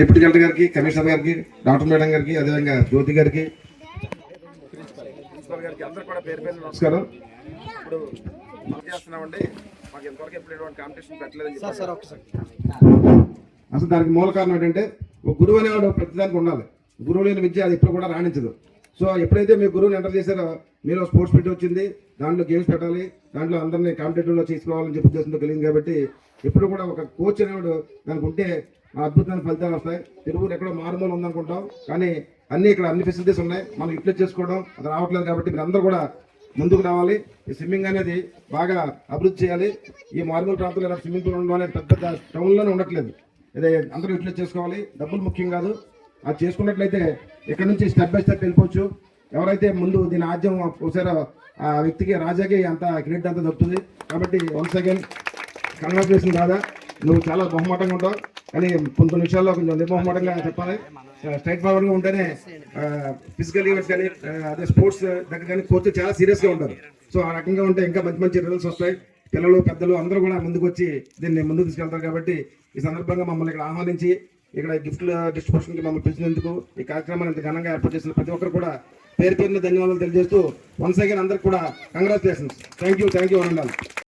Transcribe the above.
Deputy collector గారికి commissioner గారికి doctor madam గారికి అదేవిధంగా జ్యోతి గారికి. ప్రిన్సిపల్ గారికి అందరూ కూడా పేరు పేరు నమస్కారం. ఇప్పుడు మనం చేస్తున్నామండి. మాకు ఎంతవరకు ఎప్పుడు ఎటువంటి కాంపిటీషన్ పెట్టలేదని అసలు దానికి మూల కారణం ఏంటంటే ఒక గురువు అనేవాడు ప్రతిదానికి ఉండాలి. గురువు లేని విద్య అది ఎప్పుడు కూడా రాణించదు. సో ఎప్పుడైతే మీ గురువుని ఎంటర్ చేశారో మీరు స్పోర్ట్స్ పెట్టి వచ్చింది దాంట్లో గేమ్స్ పెట్టాలి దాంట్లో అందరినీ కాంపిటేటివ్లో తీసుకోవాలని చెప్పి ఉద్దేశంతో కలిగింది కాబట్టి ఎప్పుడు కూడా ఒక కోచ్ అనేవాడు దానికి ఉంటే అద్భుతమైన ఫలితాలు వస్తాయి. తిరువురు ఎక్కడో మారుమూల ఉందనుకుంటాం. కానీ అన్ని ఇక్కడ అన్ని ఫెసిలిటీస్ ఉన్నాయి. మనం ఇట్లా చేసుకోవడం అది రావట్లేదు కాబట్టి మీరు కూడా ముందుకు రావాలి. ఈ స్విమ్మింగ్ అనేది బాగా అభివృద్ధి చేయాలి. ఈ మారుమూల ప్రాంతంలో ఇలా స్విమ్మింగ్ పూల్ ఉండడం అనేది పెద్ద పెద్ద టౌన్లోనే ఉండట్లేదు. ఇదే అందరూ యూటిలైజ్ చేసుకోవాలి. డబ్బులు ముఖ్యం కాదు. అది చేసుకున్నట్లయితే ఇక్కడ నుంచి స్టెప్ బై స్టెప్ వెళ్ళిపోవచ్చు. ఎవరైతే ముందు దీని ఆద్యం పోసారో ఆ వ్యక్తికి రాజాకి అంత క్రెడిట్ అంతా దొరుకుతుంది కాబట్టి వన్స్ అగైన్ కంగ్రాచులేషన్ రాదా నువ్వు చాలా బహుమాటంగా ఉంటావు. కానీ కొంత నిమిషాల్లో విషయాల్లో కొంచెం నిర్మోహమాటంగా చెప్పాలి. స్ట్రైట్ ఫార్వర్డ్గా ఉంటేనే ఫిజికల్ ఈవెంట్స్ కానీ అదే స్పోర్ట్స్ దగ్గర కానీ కోచ్ చాలా సీరియస్గా ఉంటారు. సో ఆ రకంగా ఉంటే ఇంకా మంచి మంచి రిజల్ట్స్ వస్తాయి. పిల్లలు పెద్దలు అందరూ కూడా ముందుకు వచ్చి దీన్ని ముందుకు తీసుకెళ్తారు కాబట్టి ఈ సందర్భంగా మమ్మల్ని ఇక్కడ ఆహ్వానించి ఇక్కడ గిఫ్ట్ల డిస్ట్రిబ్యూషన్కి మమ్మల్ని పిలిచినందుకు ఈ కార్యక్రమాన్ని ఇంత ఘనంగా ఏర్పాటు చేసిన ప్రతి ఒక్కరు కూడా పేరు పేరున ధన్యవాదాలు తెలియజేస్తూ వన్స్ అగైన్ అందరికి కూడా congratulations thank you thank you అనండాలి